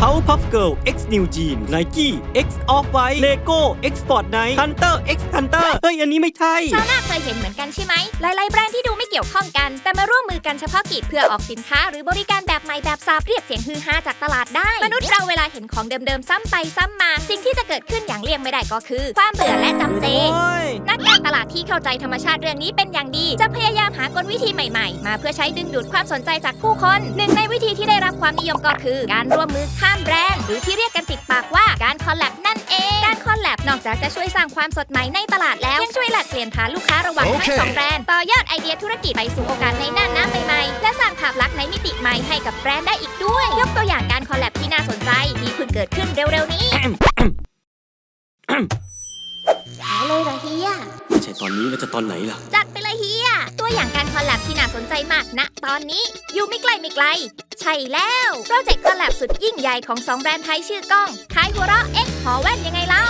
Powerpuff Girl X New Jean Nike X Off White Lego X Sport Night Hunter X Hunter เฮ้ย อันนี้ไม่ใช่ ชาวนาเคยเห็นเหมือนกันใช่ไหม หลายๆ แบรนด์ที่ดูไม่เกี่ยวข้องกัน แต่มาร่วมมือกันเฉพาะกิจเพื่อออกสินค้าหรือบริการแบบใหม่แบบซาบเรียกเสียงฮือฮาจากตลาดได้ มนุษย์เราเวลาเห็นของเดิมๆ ซ้ำไปซ้ำมา สิ่งที่จะเกิดขึ้นอย่างเลี่ยงไม่ได้ก็คือ ความเบื่อและจำเจโอ้ยนักการตลาด ที่เข้าใจธรรมชาติเรื่องนี้เป็นอย่างดี จะพยายามหากลวิธีใหม่ๆ มาเพื่อใช้ดึงดูดความสนใจจากผู้คน หนึ่งในวิธีที่ได้รับความนิยมก็คือ การร่วมมือข้ามแบรนด์หรือที่เรียกกันติดปากว่าการคอลแลบนั่นเอง การคอลแลบนอกจากจะช่วยสร้างความสดใหม่ในตลาดแล้วยังช่วยแลกเปลี่ยนฐานลูกค้าระหว่างทั้งโอเคสองแบรนด์ต่อยอดไอเดียธุรกิจไปสู่โอกาสในหน้าน้ำใหม่ๆและสร้างภาพลักษณ์ในมิติใหม่ให้กับแบรนด์ได้อีกด้วย ยกตัวอย่างการคอลแลบที่น่าสนใจที่เพิ่งเกิดขึ้นเร็วๆนี้ ใช่ตอนนี้แล้วจะตอนไหนล่ะ จัดไปเลยเฮีย ตัวอย่างการคอลแลบที่น่าสนใจมากนะ ตอนนี้อยู่ไม่ไกลไม่ไกล ใช่แล้ว โปรเจกต์คอลแลบสุดยิ่งใหญ่ของ2แบรนด์ไทยชื่อกล้องคายหัวเราะเอ็กหอแว่นยังไงเล่า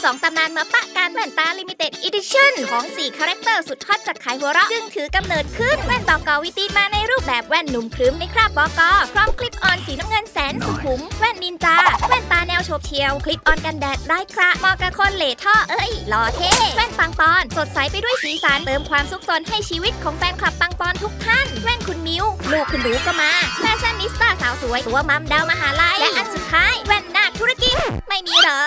เมื่อ2ตำนานมาปะกันแว่นตาลิมิเต็ดอีดิชั่นของ 4 คาแรคเตอร์สุดฮอตจากขายหัวเราะ จึงถือกำเนิดขึ้น แว่นบอกอวิตีมาในรูปแบบแว่นหนุ่มครึ้มในคราบบอกอพร้อมคลิปออนสีน้ำเงินแสนสุขุม แว่นนินจา แว่นตาแนวโฉบเฉียว คลิปออนกันแดดไร้คระเหมาะกับคนเหล่ท่อเอ้ยหล่อเท่แว่นปังปอน สดใสไปด้วยสีสันเติมความซุกซนให้ชีวิตของแฟนคลับปังปอนทุกท่าน แว่นคุณมิวลูกคุณหนูก็มาแฟชั่นนิสต้าสาวสวยตัวมัมดาวมหาลัยและอันสุดท้ายแว่นนาคธุรกิจไม่มีเหรอ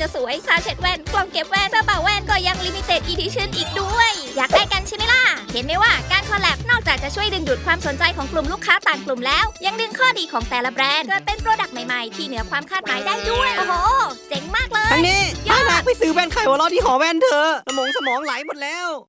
จากแว่นจะสวยค่าเช็ดแว่นกล่องเก็บแว่นกระเป๋าแว่นก็ยังลิมิเต็ดอีดิชั่นอีกด้วย อยากได้กันใช่ไหมล่ะ เห็นไหมว่าการคอลแลบนอกจากจะช่วยดึงดูดความสนใจของกลุ่มลูกค้าต่างกลุ่มแล้ว ยังดึงข้อดีของแต่ละแบรนด์เกิดเป็นโปรดักต์ใหม่ๆ ที่เหนือความคาดหมายได้ด้วยโอ้โหเจ๋งมากเลยทางนี้ยอดไปซื้อแว่นไขหัวเราะที่หอแว่นเธอะสมองสมองไหลหมดแล้ว